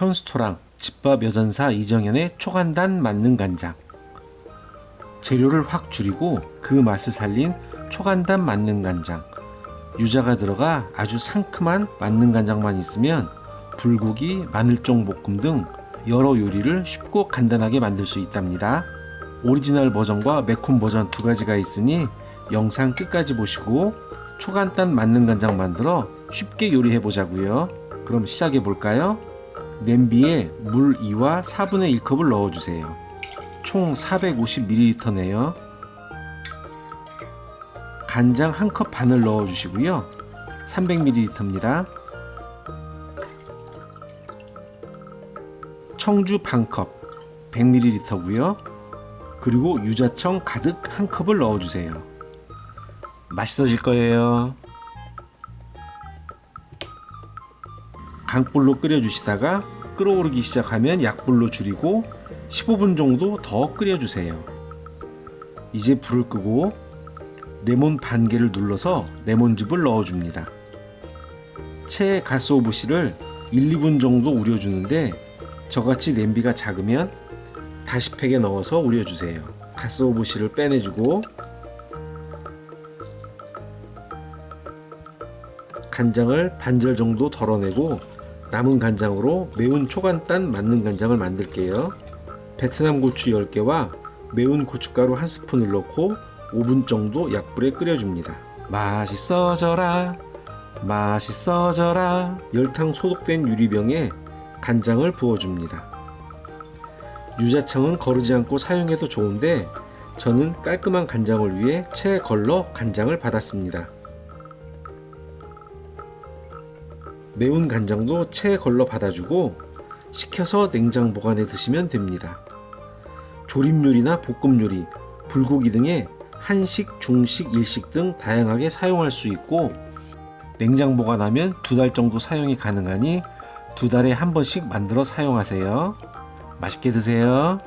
현스토랑 집밥 여전사 이정현의 초간단 만능 간장 재료를 확 줄이고 그 맛을 살린 초간단 만능 간장 유자가 들어가 아주 상큼한 만능 간장만 있으면 불고기, 마늘종 볶음 등 여러 요리를 쉽고 간단하게 만들 수 있답니다. 오리지널 버전과 매콤 버전 두 가지가 있으니 영상 끝까지 보시고 초간단 만능 간장 만들어 쉽게 요리해 보자고요. 그럼 시작해 볼까요? 냄비에 물 2와 4분의 1컵을 넣어 주세요. 총 450ml네요. 간장 1컵 반을 넣어 주시고요. 300ml입니다. 청주 반컵 100ml고요. 그리고 유자청 가득 한 컵을 넣어 주세요. 맛있어질 거예요. 강불로 끓여 주시다가 끓어오르기 시작하면 약불로 줄이고 15분 정도 더 끓여 주세요. 이제 불을 끄고 레몬 반 개를 눌러서 레몬즙을 넣어 줍니다. 체에 가스오브시를 1, 2분 정도 우려 주는데 저같이 냄비가 작으면 다시 팩에 넣어서 우려 주세요. 가스오브시를 빼내주고 간장을 반절 정도 덜어내고 남은 간장으로 매운 초간단 만능 간장을 만들게요. 베트남 고추 10개와 매운 고춧가루 한 스푼을 넣고 5분 정도 약불에 끓여줍니다. 맛있어져라, 맛있어져라. 열탕 소독된 유리병에 간장을 부어줍니다. 유자청은 거르지 않고 사용해도 좋은데 저는 깔끔한 간장을 위해 체에 걸러 간장을 받았습니다. 매운 간장도 체에 걸러 받아주고 식혀서 냉장 보관해 드시면 됩니다. 조림 요리나 볶음 요리, 불고기 등의 한식, 중식, 일식 등 다양하게 사용할 수 있고 냉장 보관하면 두 달 정도 사용이 가능하니 두 달에 한 번씩 만들어 사용하세요. 맛있게 드세요.